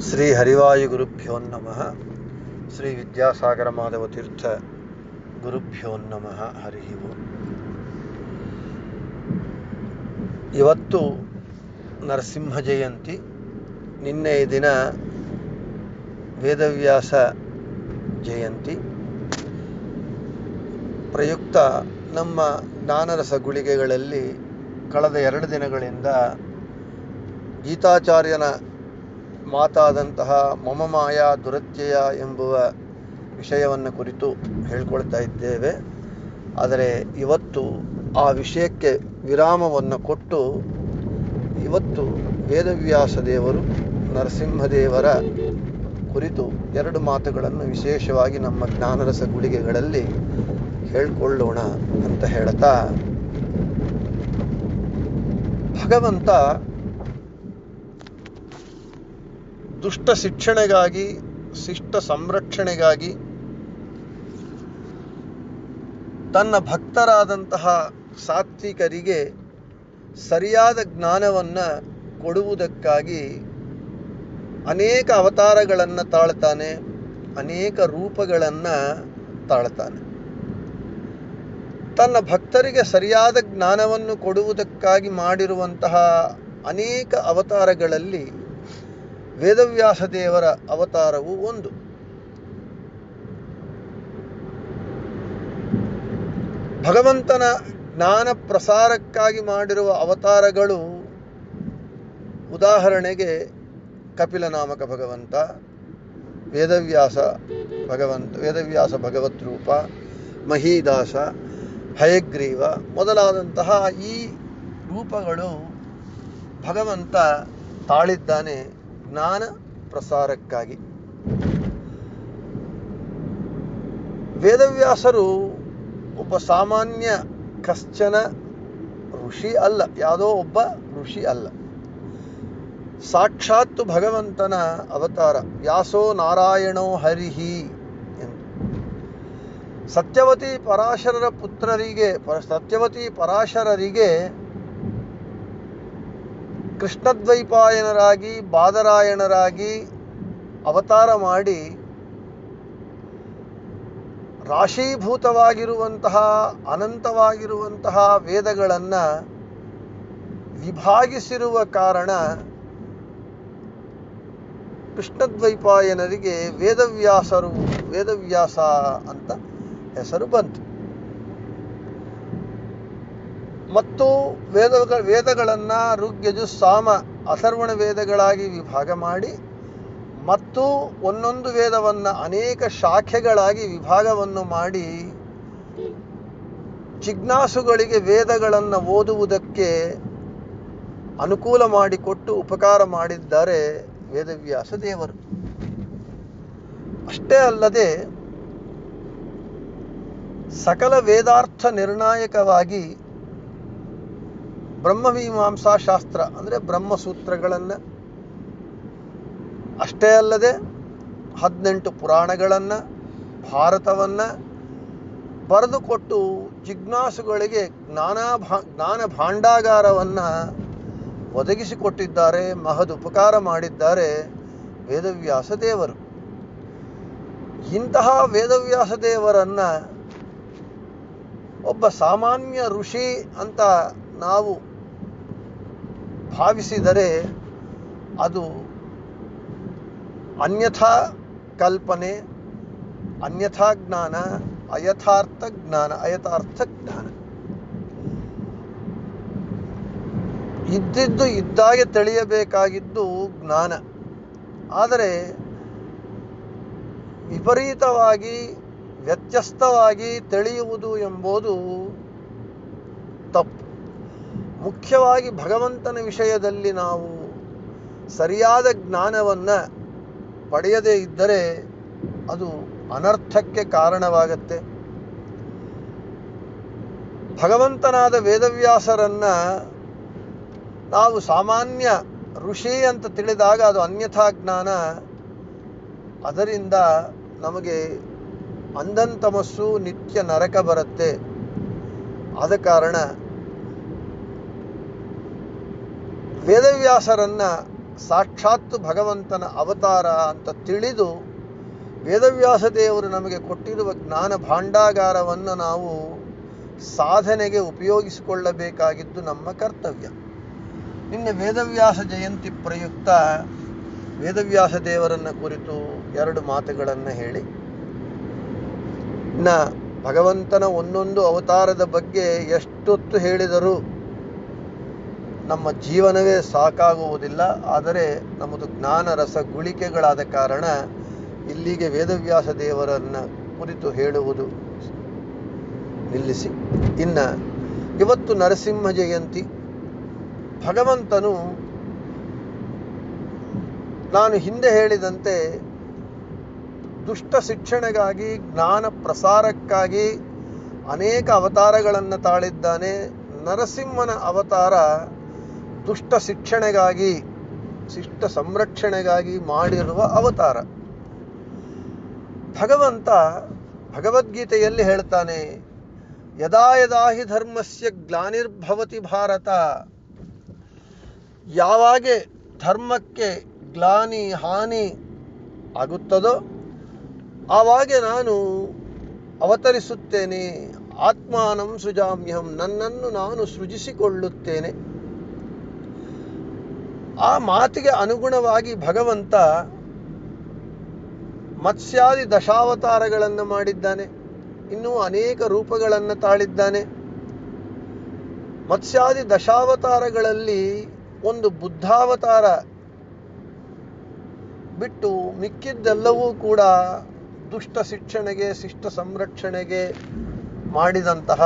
ಶ್ರೀ ಹರಿವಾಯು ನಮಃ. ಶ್ರೀ ವಿದ್ಯಾಸಾಗರ ಮಾಧವ ತೀರ್ಥ ನಮಃ. ಹರಿ ಇವತ್ತು ನರಸಿಂಹ ಜಯಂತಿ. ನಿನ್ನೆ ದಿನ ವೇದವ್ಯಾಸ ಜಯಂತಿ. ಪ್ರಯುಕ್ತ ನಮ್ಮ ಜ್ಞಾನರಸ ಗುಳಿಗೆಗಳಲ್ಲಿ ಕಳೆದ ಎರಡು ದಿನಗಳಿಂದ ಗೀತಾಚಾರ್ಯನ ಮಾತಾದಂತಹ ಮಮ ಮಾಯಾ ದುರತ್ಯಯ ಎಂಬುವ ವಿಷಯವನ್ನು ಕುರಿತು ಹೇಳ್ಕೊಳ್ತಾ ಇದ್ದೇವೆ. ಆದರೆ ಇವತ್ತು ಆ ವಿಷಯಕ್ಕೆ ವಿರಾಮವನ್ನು ಕೊಟ್ಟು ಇವತ್ತು ವೇದವ್ಯಾಸ ದೇವರು ನರಸಿಂಹದೇವರ ಕುರಿತು ಎರಡು ಮಾತುಗಳನ್ನು ವಿಶೇಷವಾಗಿ ನಮ್ಮ ಜ್ಞಾನರಸ ಗುಳಿಗೆಗಳಲ್ಲಿ ಹೇಳ್ಕೊಳ್ಳೋಣ ಅಂತ ಹೇಳ್ತಾ, ಭಗವಂತ ದುಷ್ಟ ಶಿಕ್ಷಣೆಗಾಗಿ, ಶಿಷ್ಟ ಸಂರಕ್ಷಣೆಗಾಗಿ ತನ್ನ ಭಕ್ತರಾದಂತಹ ಸಾತ್ವಿಕರಿಗೆ ಸರಿಯಾದ ಜ್ಞಾನವನ್ನು ಕೊಡುವುದಕ್ಕಾಗಿ ಅನೇಕ ಅವತಾರಗಳನ್ನು ತಾಳ್ತಾನೆ, ಅನೇಕ ರೂಪಗಳನ್ನು ತಾಳ್ತಾನೆ. ತನ್ನ ಭಕ್ತರಿಗೆ ಸರಿಯಾದ ಜ್ಞಾನವನ್ನು ಕೊಡುವುದಕ್ಕಾಗಿ ಮಾಡಿರುವಂತಹ ಅನೇಕ ಅವತಾರಗಳಲ್ಲಿ ವೇದವ್ಯಾಸ ದೇವರ ಅವತಾರವು ಒಂದು. ಭಗವಂತನ ಜ್ಞಾನ ಪ್ರಸಾರಕ್ಕಾಗಿ ಮಾಡಿರುವ ಅವತಾರಗಳು ಉದಾಹರಣೆಗೆ ಕಪಿಲ ನಾಮಕ ಭಗವಂತ, ವೇದವ್ಯಾಸ ಭಗವಂತ, ವೇದವ್ಯಾಸ ಭಗವತ್ ರೂಪ, ಮಹೀದಾಸ, ಹಯಗ್ರೀವ ಮೊದಲಾದಂತಹ ಈ ರೂಪಗಳು ಭಗವಂತ ತಾಳಿದ್ದಾನೆ ಜ್ಞಾನ ಪ್ರಸಾರಕ್ಕಾಗಿ. ವೇದವ್ಯಾಸರು ಒಬ್ಬ ಸಾಮಾನ್ಯ ಕಶ್ಚನ ಋಷಿ ಅಲ್ಲ, ಯಾವುದೋ ಒಬ್ಬ ಋಷಿ ಅಲ್ಲ. ಸಾಕ್ಷಾತ್ತು ಭಗವಂತನ ಅವತಾರ, ವ್ಯಾಸೋ ನಾರಾಯಣೋ ಹರಿಹಿ ಎಂದು. ಸತ್ಯವತಿ ಪರಾಶರರ ಪುತ್ರರಿಗೆ, ಸತ್ಯವತಿ ಪರಾಶರರಿಗೆ ಕೃಷ್ಣದ್ವೈಪಾಯನರಾಗಿ, ಬಾದರಾಯಣರಾಗಿ ಅವತಾರ ಮಾಡಿ ರಾಶೀಭೂತವಾಗಿರುವಂತಹ, ಅನಂತವಾಗಿರುವಂತಹ ವೇದಗಳನ್ನು ವಿಭಾಗಿಸಿರುವ ಕಾರಣ ಕೃಷ್ಣದ್ವೈಪಾಯನರಿಗೆ ವೇದವ್ಯಾಸರು, ವೇದವ್ಯಾಸ ಅಂತ ಹೆಸರು ಬಂತು. ಮತ್ತು ವೇದ ವೇದಗಳನ್ನು ಋಗ್ಯಜು ಸಾಮ ಅಸರ್ವಣ ವೇದಗಳಾಗಿ ವಿಭಾಗ ಮಾಡಿ ಮತ್ತು ಒಂದೊಂದು ವೇದವನ್ನು ಅನೇಕ ಶಾಖೆಗಳಾಗಿ ವಿಭಾಗವನ್ನು ಮಾಡಿ ಜಿಜ್ಞಾಸುಗಳಿಗೆ ವೇದಗಳನ್ನು ಓದುವುದಕ್ಕೆ ಅನುಕೂಲ ಮಾಡಿಕೊಟ್ಟು ಉಪಕಾರ ಮಾಡಿದ್ದಾರೆ ವೇದವ್ಯಾಸ ದೇವರು. ಅಷ್ಟೇ ಅಲ್ಲದೆ ಸಕಲ ವೇದಾರ್ಥ ನಿರ್ಣಾಯಕವಾಗಿ ಬ್ರಹ್ಮಮೀಮಾಂಸಾ ಶಾಸ್ತ್ರ ಅಂದರೆ ಬ್ರಹ್ಮಸೂತ್ರಗಳನ್ನು ಅಷ್ಟೇ ಅಲ್ಲದೆ ಹದಿನೆಂಟು ಪುರಾಣಗಳನ್ನು, ಭಾರತವನ್ನು ಬರೆದುಕೊಟ್ಟು ಜಿಜ್ಞಾಸುಗಳಿಗೆ ಜ್ಞಾನ ಭಾ, ಜ್ಞಾನ ಭಾಂಡಾಗಾರವನ್ನು ಒದಗಿಸಿಕೊಟ್ಟಿದ್ದಾರೆ, ಮಹದ್ ಉಪಕಾರ ಮಾಡಿದ್ದಾರೆ ವೇದವ್ಯಾಸ ದೇವರು. ಇಂತಹ ವೇದವ್ಯಾಸ ದೇವರನ್ನು ಒಬ್ಬ ಸಾಮಾನ್ಯ ಋಷಿ ಅಂತ ನಾವು ಭಾವಿಸಿದರೆ ಅದು ಅನ್ಯಥಾ ಕಲ್ಪನೆ, ಅನ್ಯಥಾ ಜ್ಞಾನ, ಅಯಥಾರ್ಥ ಜ್ಞಾನ ಅಯಥಾರ್ಥ ಜ್ಞಾನ. ಇದ್ದಿದ್ದು ಇದ್ದಾಗೆ ತಿಳಿಯಬೇಕಾಗಿದ್ದು ಜ್ಞಾನ. ಆದರೆ ವಿಪರೀತವಾಗಿ ವ್ಯತ್ಯಸ್ತವಾಗಿ ತಿಳಿಯುವುದು ಎಂಬುದು ತಪ್ಪು. ಮುಖ್ಯವಾಗಿ ಭಗವಂತನ ವಿಷಯದಲ್ಲಿ ನಾವು ಸರಿಯಾದ ಜ್ಞಾನವನ್ನು ಪಡೆಯದೇ ಇದ್ದರೆ ಅದು ಅನರ್ಥಕ್ಕೆ ಕಾರಣವಾಗತ್ತೆ. ಭಗವಂತನಾದ ವೇದವ್ಯಾಸರನ್ನ ನಾವು ಸಾಮಾನ್ಯ ಋಷಿ ಅಂತ ತಿಳಿದಾಗ ಅದು ಅನ್ಯಥಾ ಜ್ಞಾನ. ಅದರಿಂದ ನಮಗೆ ಅಂಧಂತಮಸ್ಸು ನಿತ್ಯ ನರಕ ಬರುತ್ತೆ. ಆದ ಕಾರಣ ವೇದವ್ಯಾಸರನ್ನ ಸಾಕ್ಷಾತ್ ಭಗವಂತನ ಅವತಾರ ಅಂತ ತಿಳಿದು ವೇದವ್ಯಾಸ ದೇವರು ನಮಗೆ ಕೊಟ್ಟಿರುವ ಜ್ಞಾನ ಭಾಂಡಾಗಾರವನ್ನು ನಾವು ಸಾಧನೆಗೆ ಉಪಯೋಗಿಸಿಕೊಳ್ಳಬೇಕಾಗಿದ್ದು ನಮ್ಮ ಕರ್ತವ್ಯ. ನಿನ್ನೆ ವೇದವ್ಯಾಸ ಜಯಂತಿ ಪ್ರಯುಕ್ತ ವೇದವ್ಯಾಸ ದೇವರನ್ನ ಕುರಿತು ಎರಡು ಮಾತುಗಳನ್ನು ಹೇಳಿ. ಇನ್ನ ಭಗವಂತನ ಒಂದೊಂದು ಅವತಾರದ ಬಗ್ಗೆ ಎಷ್ಟೊತ್ತು ಹೇಳಿದರೂ ನಮ್ಮ ಜೀವನವೇ ಸಾಕಾಗುವುದಿಲ್ಲ, ಆದರೆ ನಮ್ಮದು ಜ್ಞಾನ ರಸ ಗುಳಿಕೆಗಳಾದ ಕಾರಣ ಇಲ್ಲಿಗೆ ವೇದವ್ಯಾಸ ದೇವರನ್ನ ಕುರಿತು ಹೇಳುವುದು ನಿಲ್ಲಿಸಿ. ಇನ್ನ, ಇವತ್ತು ನರಸಿಂಹ ಜಯಂತಿ. ಭಗವಂತನು ನಾನು ಹಿಂದೆ ಹೇಳಿದಂತೆ ದುಷ್ಟ ಶಿಕ್ಷಣೆಗಾಗಿ, ಜ್ಞಾನ ಪ್ರಸಾರಕ್ಕಾಗಿ ಅನೇಕ ಅವತಾರಗಳನ್ನು ತಾಳಿದ್ದಾನೆ. ನರಸಿಂಹನ ಅವತಾರ ದುಷ್ಟ ಶಿಕ್ಷಣೆಗಾಗಿ, ಶಿಷ್ಟ ಸಂರಕ್ಷಣೆಗಾಗಿ ಮಾಡಿರುವ ಅವತಾರ. ಭಗವಂತ ಭಗವದ್ಗೀತೆಯಲ್ಲಿ ಹೇಳ್ತಾನೆ, ಯದಾ ಯದಾ ಹಿ ಧರ್ಮಸ್ಯ ಗ್ಲಾನಿರ್ಭವತಿ ಭಾರತ. ಯಾವಾಗೆ ಧರ್ಮಕ್ಕೆ ಗ್ಲಾನಿ, ಹಾನಿ ಆಗುತ್ತದೋ, ಆವಾಗೆ ನಾನು ಅವತರಿಸುತ್ತೇನೆ, ಆತ್ಮಾನಂ ಸೃಜಾಮ್ಯಹಂ, ನನ್ನನ್ನು ನಾನು ಸೃಜಿಸಿಕೊಳ್ಳುತ್ತೇನೆ. ಆ ಮಾತಿಗೆ ಅನುಗುಣವಾಗಿ ಭಗವಂತ ಮತ್ಸ್ಯಾದಿ ದಶಾವತಾರಗಳನ್ನು ಮಾಡಿದ್ದಾನೆ. ಇನ್ನೂ ಅನೇಕ ರೂಪಗಳನ್ನು ತಾಳಿದ್ದಾನೆ. ಮತ್ಸ್ಯಾದಿ ದಶಾವತಾರಗಳಲ್ಲಿ ಒಂದು ಬುದ್ಧಾವತಾರ ಬಿಟ್ಟು ಮಿಕ್ಕಿದ್ದೆಲ್ಲವೂ ಕೂಡ ದುಷ್ಟ ಶಿಕ್ಷಣೆಗೆ, ಶಿಷ್ಟ ಸಂರಕ್ಷಣೆಗೆ ಮಾಡಿದಂತಹ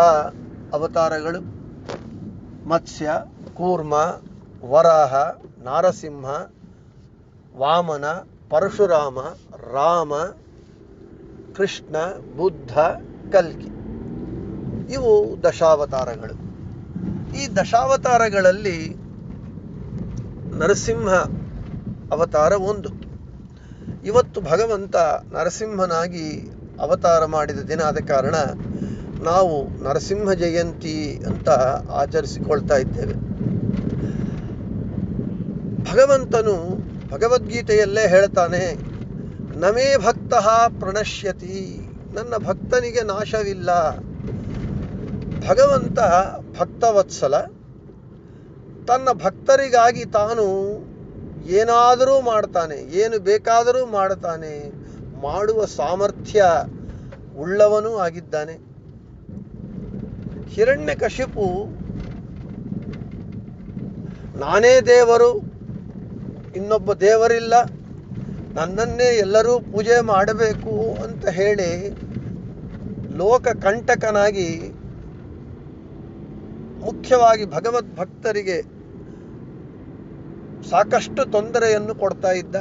ಅವತಾರಗಳು. ಮತ್ಸ್ಯ, ಕೂರ್ಮ, ವರಾಹ ನಾರಸಿಂಹ, ವಾಮನ, ಪರಶುರಾಮ, ರಾಮ, ಕೃಷ್ಣ, ಬುದ್ಧ, ಕಲ್ಕಿ. ಇವು ದಶಾವತಾರಗಳು. ಈ ದಶಾವತಾರಗಳಲ್ಲಿ ನರಸಿಂಹ ಅವತಾರ ಒಂದು. ಇವತ್ತು ಭಗವಂತ ನರಸಿಂಹನಾಗಿ ಅವತಾರ ಮಾಡಿದ ದಿನ ಆದ ಕಾರಣ ನಾವು ನರಸಿಂಹ ಜಯಂತಿ ಅಂತ ಆಚರಿಸಿಕೊಳ್ತಾ ಇದ್ದೇವೆ. ಭಗವಂತನು ಭಗವದ್ಗೀತೆಯಲ್ಲೇ ಹೇಳ್ತಾನೆ, ನಮೇ ಭಕ್ತ ಪ್ರಣಶ್ಯತಿ, ನನ್ನ ಭಕ್ತನಿಗೆ ನಾಶವಿಲ್ಲ. ಭಗವಂತ ಭಕ್ತವತ್ಸಲ, ತನ್ನ ಭಕ್ತರಿಗಾಗಿ ತಾನು ಏನಾದರೂ ಮಾಡ್ತಾನೆ, ಏನು ಬೇಕಾದರೂ ಮಾಡ್ತಾನೆ, ಮಾಡುವ ಸಾಮರ್ಥ್ಯ ಉಳ್ಳವನೂ ಆಗಿದ್ದಾನೆ. ಹಿರಣ್ಯಕಶಿಪು, ನಾನೇ ದೇವರು ಇನ್ನೊಬ್ಬ ದೇವರಿಲ್ಲ. ನನ್ನನ್ನೇ ಎಲ್ಲರೂ ಪೂಜೆ ಮಾಡಬೇಕು ಅಂತ ಹೇಳಿ ಲೋಕ ಕಂಟಕನಾಗಿ ಮುಖ್ಯವಾಗಿ ಭಗವದ್ ಭಕ್ತರಿಗೆ ಸಾಕಷ್ಟು ತೊಂದರೆಯನ್ನು ಕೊಡ್ತಾ ಇದ್ದ.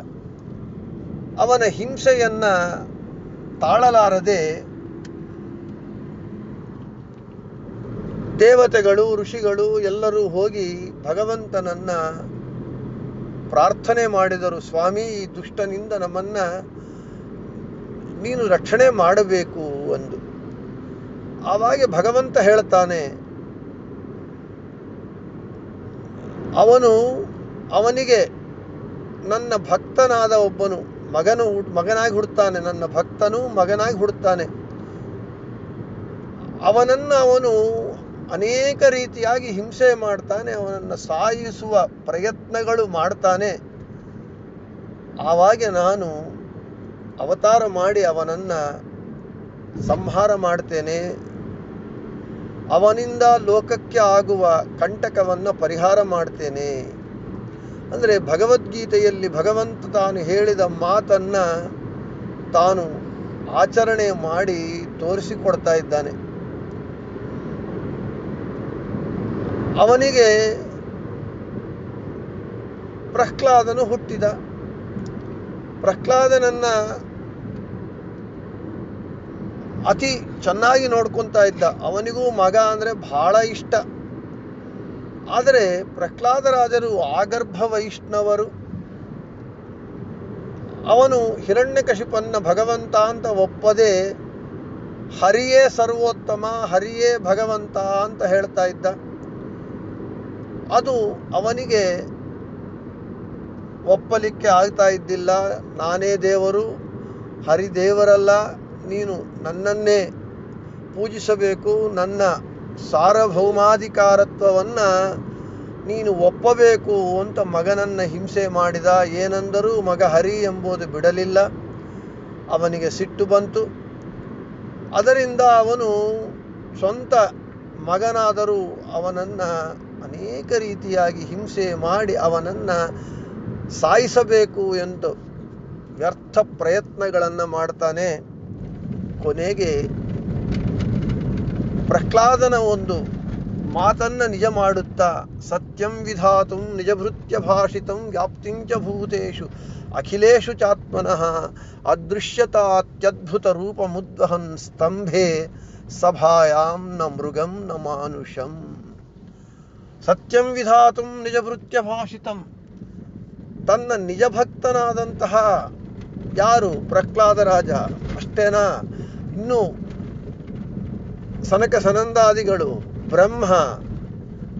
ಅವನ ಹಿಂಸೆಯನ್ನ ತಾಳಲಾರದೆ ದೇವತೆಗಳು, ಋಷಿಗಳು ಎಲ್ಲರೂ ಹೋಗಿ ಭಗವಂತನನ್ನ ಪ್ರಾರ್ಥನೆ ಮಾಡಿದರು, ಸ್ವಾಮಿ, ಈ ದುಷ್ಟನಿಂದ ನಮ್ಮನ್ನ ನೀನು ರಕ್ಷಣೆ ಮಾಡಬೇಕು ಎಂದು ಆವಾಗ ಭಗವಂತ ಹೇಳ್ತಾನೆ, ಅವನು ಅವನಿಗೆ ನನ್ನ ಭಕ್ತನಾದ ಒಬ್ಬನು, ಮಗನು ಮಗನಾಗಿ ಹುಡ್ತಾನೆ, ನನ್ನ ಭಕ್ತನು ಮಗನಾಗಿ ಹುಡ್ತಾನೆ. ಅವನನ್ನು ಅವನು ಅನೇಕ ರೀತಿಯಾಗಿ ಹಿಂಸೆ ಮಾಡ್ತಾನೆ, ಅವನನ್ನು ಸಾಯಿಸುವ ಪ್ರಯತ್ನಗಳು ಮಾಡ್ತಾನೆ. ಆವಾಗ ನಾನು ಅವತಾರ ಮಾಡಿ ಅವನನ್ನ ಸಂಹಾರ ಮಾಡ್ತೇನೆ. ಅವನಿಂದ ಲೋಕಕ್ಕೆ ಆಗುವ ಕಂಟಕವನ್ನು ಪರಿಹಾರ ಮಾಡ್ತೇನೆ. ಅಂದರೆ ಭಗವದ್ಗೀತೆಯಲ್ಲಿ ಭಗವಂತ ತಾನು ಹೇಳಿದ ಮಾತನ್ನ ತಾನು ಆಚರಣೆ ಮಾಡಿ ತೋರಿಸಿಕೊಡ್ತಾ ಇದ್ದಾನೆ. ಅವನಿಗೆ ಪ್ರಹ್ಲಾದನು ಹುಟ್ಟಿದ. ಪ್ರಹ್ಲಾದನನ್ನ ಅತಿ ಚೆನ್ನಾಗಿ ನೋಡ್ಕೊಂತಾ ಇದ್ದ. ಅವನಿಗೂ ಮಗ ಅಂದ್ರೆ ಬಹಳ ಇಷ್ಟ. ಆದರೆ ಪ್ರಹ್ಲಾದರಾಜರು ಆಗರ್ಭ ವೈಷ್ಣವರು. ಅವನು ಹಿರಣ್ಯಕಶಿಪನ್ನ ಭಗವಂತ ಅಂತ ಒಪ್ಪದೆ ಹರಿಯೇ ಸರ್ವೋತ್ತಮ, ಹರಿಯೇ ಭಗವಂತ ಅಂತ ಹೇಳ್ತಾ ಇದ್ದ. ಅದು ಅವನಿಗೆ ಒಪ್ಪಲಿಕ್ಕೆ ಆಗ್ತಾ ಇದ್ದಿಲ್ಲ. ನಾನೇ ದೇವರು, ಹರಿದೇವರಲ್ಲ, ನೀನು ನನ್ನನ್ನೇ ಪೂಜಿಸಬೇಕು. ನನ್ನ ಸಾರ್ವಭೌಮಾಧಿಕಾರತ್ವವನ್ನು ನೀನು ಒಪ್ಪಬೇಕು ಅಂತ ಮಗನನ್ನು ಹಿಂಸೆ ಮಾಡಿದ. ಏನೆಂದರೂ ಮಗ ಹರಿ ಎಂಬುದು ಬಿಡಲಿಲ್ಲ. ಅವನಿಗೆ ಸಿಟ್ಟು ಬಂತು. ಅದರಿಂದ ಅವನು ಸ್ವಂತ ಮಗನಾದರೂ ಅವನನ್ನು ಅನೇಕ ರೀತಿಯಾಗಿ ಹಿಂಸೆ ಮಾಡಿ ಅವನನ್ನು ಸಾಯಿಸಬೇಕು ಎಂದು ವ್ಯರ್ಥ ಪ್ರಯತ್ನಗಳನ್ನು ಮಾಡ್ತಾನೆ. ಕೊನೆಗೆ ಪ್ರಹ್ಲಾದನ ಒಂದು ಮಾತನ್ನ ನಿಜ ಮಾಡುತ್ತಾ, ಸತ್ಯಂ ವಿಧಾತು ನಿಜಭೃತ್ಯ ಭಾಷಿತಂ ವ್ಯಾಪ್ತಿಂಚ ಭೂತೇಶು ಅಖಿಲೇಶು ಚಾತ್ಮನಃ ಅದೃಶ್ಯತಾತ್ಯದ್ಭುತ ರೂಪಮುದ್ವಹನ್ ಸ್ತಂಭೆ ಸಭಾಯಾಂ ನ ಮೃಗಂ ನ ಮಾನುಷಂ. ಸತ್ಯಂ ವಿಧಾತು ನಿಜಭೃತ್ಯ ಭಾಷಿತಂ. ತನ್ನ ನಿಜಭಕ್ತನಾದಂತಹ ಯಾರು? ಪ್ರಹ್ಲಾದ ರಾಜ. ಅಷ್ಟೇನಾ? ಇನ್ನು ಸನಕ ಸನಂದಾದಿಗಳು, ಬ್ರಹ್ಮ,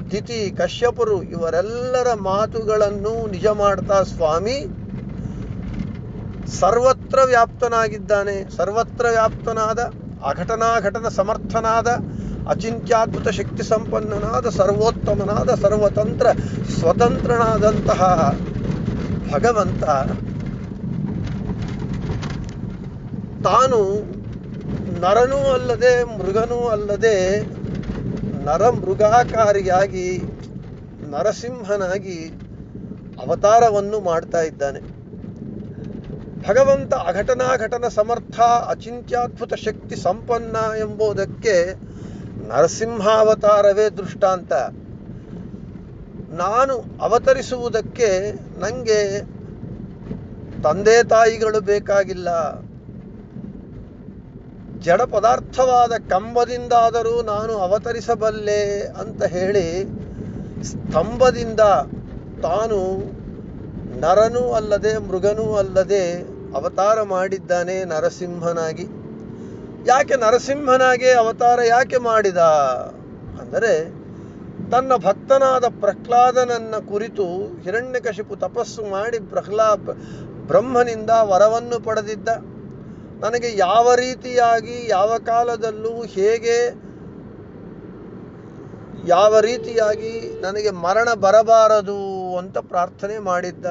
ತಿಥಿ, ಕಶ್ಯಪರು ಇವರೆಲ್ಲರ ಮಾತುಗಳನ್ನು ನಿಜ ಮಾಡ್ತಾ ಸ್ವಾಮಿ ಸರ್ವತ್ರ ವ್ಯಾಪ್ತನಾಗಿದ್ದಾನೆ. ಸರ್ವತ್ರ ವ್ಯಾಪ್ತನಾದ, ಅಘಟನಾಘಟನ ಸಮರ್ಥನಾದ ಅಚಿಂತ್ಯಾದ್ಭುತ ಶಕ್ತಿ ಸಂಪನ್ನನಾದ ಸರ್ವೋತ್ತಮನಾದ ಸರ್ವತಂತ್ರ ಸ್ವತಂತ್ರನಾದಂತಹ ಭಗವಂತ ತಾನು ನರನೂ ಅಲ್ಲದೆ ಮೃಗನೂ ಅಲ್ಲದೆ ನರ ಮೃಗಾಕಾರಿಯಾಗಿ ನರಸಿಂಹನಾಗಿ ಅವತಾರವನ್ನು ಮಾಡ್ತಾ ಇದ್ದಾನೆ. ಭಗವಂತ ಅಘಟನಾಘಟನ ಸಮರ್ಥ ಅಚಿಂತ್ಯಾದ್ಭುತ ಶಕ್ತಿ ಸಂಪನ್ನ ಎಂಬುದಕ್ಕೆ ನರಸಿಂಹಾವತಾರವೇ ದೃಷ್ಟಾಂತ. ನಾನು ಅವತರಿಸುವುದಕ್ಕೆ ನನಗೆ ತಂದೆ ತಾಯಿಗಳು ಬೇಕಾಗಿಲ್ಲ. ಜಡ ಪದಾರ್ಥವಾದ ಕಂಬದಿಂದಾದರೂ ನಾನು ಅವತರಿಸಬಲ್ಲೆ ಅಂತ ಹೇಳಿ ಸ್ತಂಭದಿಂದ ತಾನು ನರನೂ ಅಲ್ಲದೆ ಮೃಗನೂ ಅಲ್ಲದೆ ಅವತಾರ ಮಾಡಿದ್ದಾನೆ ನರಸಿಂಹನಾಗಿ. ಯಾಕೆ ನರಸಿಂಹನಾಗೆ ಅವತಾರ ಯಾಕೆ ಮಾಡಿದ? ಅಂದರೆ ತನ್ನ ಭಕ್ತನಾದ ಪ್ರಹ್ಲಾದನನ್ನ ಕುರಿತು ಹಿರಣ್ಯಕಶಿಪು ತಪಸ್ಸು ಮಾಡಿ ಪ್ರಹ್ಲಾ ಬ್ರಹ್ಮನಿಂದ ವರವನ್ನು ಪಡೆದಿದ್ದ. ನನಗೆ ಯಾವ ರೀತಿಯಾಗಿ, ಯಾವ ಕಾಲದಲ್ಲೂ ಹೇಗೆ, ಯಾವ ರೀತಿಯಾಗಿ ನನಗೆ ಮರಣ ಬರಬಾರದು ಅಂತ ಪ್ರಾರ್ಥನೆ ಮಾಡಿದ್ದ.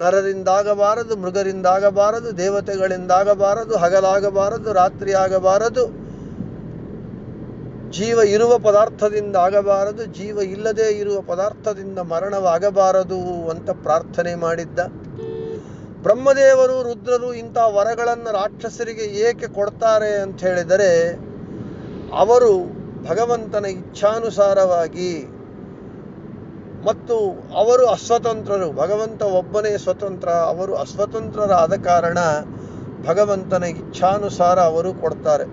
ನರರಿಂದಾಗಬಾರದು ಮೃಗರಿಂದಾಗಬಾರದು, ದೇವತೆಗಳಿಂದಾಗಬಾರದು, ಹಗಲಾಗಬಾರದು ರಾತ್ರಿ ಆಗಬಾರದು ಜೀವ ಇರುವ ಪದಾರ್ಥದಿಂದ ಆಗಬಾರದು, ಜೀವ ಇಲ್ಲದೆ ಇರುವ ಪದಾರ್ಥದಿಂದ ಮರಣವಾಗಬಾರದು ಅಂತ ಪ್ರಾರ್ಥನೆ ಮಾಡಿದ್ದ. ಬ್ರಹ್ಮದೇವರು ರುದ್ರರು ಇಂಥ ವರಗಳನ್ನು ರಾಕ್ಷಸರಿಗೆ ಏಕೆ ಕೊಡ್ತಾರೆ ಅಂತ ಹೇಳಿದರೆ, ಅವರು ಭಗವಂತನ ಇಚ್ಛಾನುಸಾರವಾಗಿ ಮತ್ತು ಅವರು ಅಸ್ವತಂತ್ರರು. ಭಗವಂತ ಒಬ್ಬನೇ ಸ್ವತಂತ್ರ, ಅವರು ಅಸ್ವತಂತ್ರರಾದ ಕಾರಣ ಭಗವಂತನ ಇಚ್ಛಾನುಸಾರ ಅವರು ಕೊಡ್ತಾರೆ.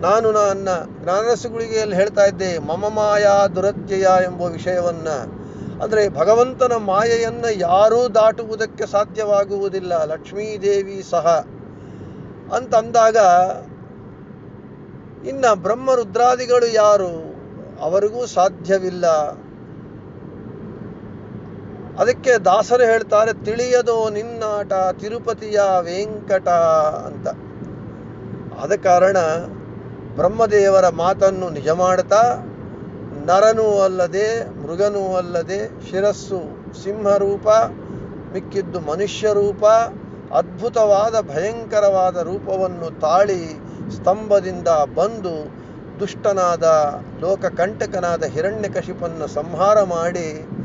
ನಾನು ನನ್ನ ಜ್ಞಾನರಸಗುಳಿಗೆಯಲ್ಲಿ ಹೇಳ್ತಾ ಇದ್ದೆ, ಮಮ ಮಾಯಾ ದುರತ್ಯಯ ಎಂಬ ವಿಷಯವನ್ನು. ಅಂದರೆ ಭಗವಂತನ ಮಾಯೆಯನ್ನು ಯಾರೂ ದಾಟುವುದಕ್ಕೆ ಸಾಧ್ಯವಾಗುವುದಿಲ್ಲ. ಲಕ್ಷ್ಮೀದೇವಿ ಸಹ. ಅಂತಂದಾಗ, ಇನ್ನು ಬ್ರಹ್ಮ ರುದ್ರಾದಿಗಳು ಯಾರು? ಅವರಿಗೂ ಸಾಧ್ಯವಿಲ್ಲ. ಅದಕ್ಕೆ ದಾಸರು ಹೇಳ್ತಾರೆ, ತಿಳಿಯದು ನಿನ್ನಾಟ, ತಿರುಪತಿಯ ವೆಂಕಟ ಅಂತ. ಆದ ಕಾರಣ ಬ್ರಹ್ಮದೇವರ ಮಾತನ್ನು ನಿಜ ಮಾಡ್ತಾ, ನರನೂ ಅಲ್ಲದೆ, ಮೃಗನೂ ಅಲ್ಲದೆ, ಶಿರಸ್ಸು ಸಿಂಹರೂಪ, ಮಿಕ್ಕಿದ್ದು ಮನುಷ್ಯ ರೂಪ ಅದ್ಭುತವಾದ, ಭಯಂಕರವಾದ ರೂಪವನ್ನು ತಾಳಿ ಸ್ತಂಭದಿಂದ ಬಂದು ದುಷ್ಟನಾದ, ಲೋಕಕಂಟಕನಾದ ಹಿರಣ್ಯಕಶಿಪನ್ನು ಸಂಹಾರ ಮಾಡಿ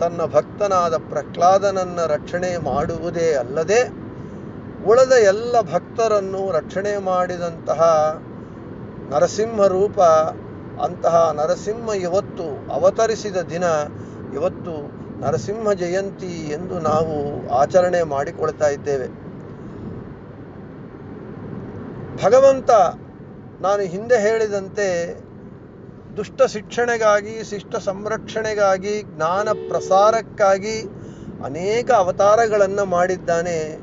ತನ್ನ ಭಕ್ತನಾದ ಪ್ರಹ್ಲಾದನನ್ನು ರಕ್ಷಣೆ ಮಾಡುವುದೇ ಅಲ್ಲದೆ, ಉಳದ ಎಲ್ಲ ಭಕ್ತರನ್ನು ರಕ್ಷಣೆ ಮಾಡಿದಂತಹ ನರಸಿಂಹ ರೂಪ ಅಂತಹ ನರಸಿಂಹ ಇವತ್ತು ಅವತರಿಸಿದ ದಿನ, ಇವತ್ತು ನರಸಿಂಹ ಜಯಂತಿ ಎಂದು ನಾವು ಆಚರಣೆ ಮಾಡಿಕೊಳ್ತಾ ಇದ್ದೇವೆ. ಭಗವಂತ ನಾನು ಹಿಂದೆ ಹೇಳಿದಂತೆ ದುಷ್ಟ ಶಿಕ್ಷಣೆಗಾಗಿ, ಶಿಷ್ಟ ಸಂರಕ್ಷಣೆಗಾಗಿ, ಜ್ಞಾನ ಪ್ರಸಾರಕ್ಕಾಗಿ ಅನೇಕ ಅವತಾರಗಳನ್ನು ಮಾಡಿದ್ದಾನೆ.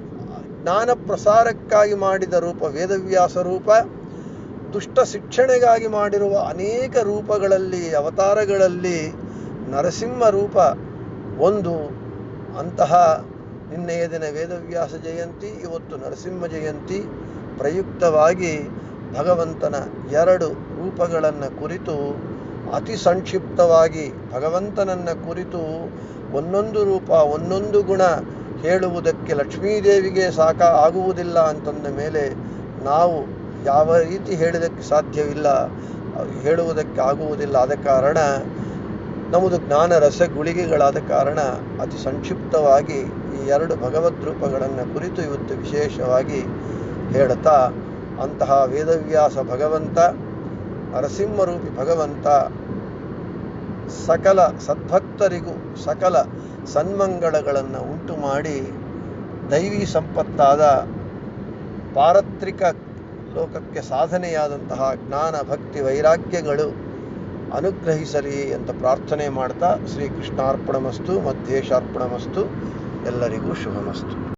ಜ್ಞಾನ ಪ್ರಸಾರಕ್ಕಾಗಿ ಮಾಡಿದ ರೂಪ ವೇದವ್ಯಾಸ ರೂಪ. ದುಷ್ಟ ಶಿಕ್ಷಣೆಗಾಗಿ ಮಾಡಿರುವ ಅನೇಕ ರೂಪಗಳಲ್ಲಿ, ಅವತಾರಗಳಲ್ಲಿ ನರಸಿಂಹ ರೂಪ ಒಂದು. ಅಂತಹ ನಿನ್ನೆಯ ದಿನ ವೇದವ್ಯಾಸ ಜಯಂತಿ, ಇವತ್ತು ನರಸಿಂಹ ಜಯಂತಿ ಪ್ರಯುಕ್ತವಾಗಿ ಭಗವಂತನ ಎರಡು ರೂಪಗಳನ್ನು ಕುರಿತು ಅತಿ ಸಂಕ್ಷಿಪ್ತವಾಗಿ ಭಗವಂತನನ್ನು ಕುರಿತು ಒಂದೊಂದು ರೂಪ, ಒಂದೊಂದು ಗುಣ ಹೇಳುವುದಕ್ಕೆ ಲಕ್ಷ್ಮೀದೇವಿಗೆ ಸಾಕ ಆಗುವುದಿಲ್ಲ ಅಂತಂದ ಮೇಲೆ ನಾವು ಯಾವ ರೀತಿ ಹೇಳಿದಕ್ಕೆ ಸಾಧ್ಯವಿಲ್ಲ, ಹೇಳುವುದಕ್ಕೆ ಆಗುವುದಿಲ್ಲ ಆದ ಕಾರಣ, ನಮ್ಮದು ಜ್ಞಾನ ರಸ ಗುಳಿಗೆಗಳಾದ ಕಾರಣ ಅತಿ ಸಂಕ್ಷಿಪ್ತವಾಗಿ ಈ ಎರಡು ಭಗವದ್ ರೂಪಗಳನ್ನು ಕುರಿತು ಇವತ್ತು ವಿಶೇಷವಾಗಿ ಹೇಳುತ್ತಾ ಅಂತಹ ವೇದವ್ಯಾಸ ಭಗವಂತ, ನರಸಿಂಹರೂಪಿ ಭಗವಂತ, ಸಕಲ ಸದ್ಭಕ್ತರಿಗೂ ಸಕಲ ಸನ್ಮಂಗಳಗಳನ್ನು ಉಂಟು ಮಾಡಿ ದೈವಿ ಸಂಪತ್ತಾದ ಪಾರತ್ರಿಕ ಲೋಕಕ್ಕೆ ಸಾಧನೆಯಾದಂತಹ ಜ್ಞಾನ, ಭಕ್ತಿ, ವೈರಾಗ್ಯಗಳು ಅನುಗ್ರಹಿಸಲಿ ಅಂತ ಪ್ರಾರ್ಥನೆ ಮಾಡ್ತಾ ಶ್ರೀಕೃಷ್ಣಾರ್ಪಣಮಸ್ತು, ಮಧ್ಯೇಶಾರ್ಪಣಮಸ್ತು, ಎಲ್ಲರಿಗೂ ಶುಭಮಸ್ತು.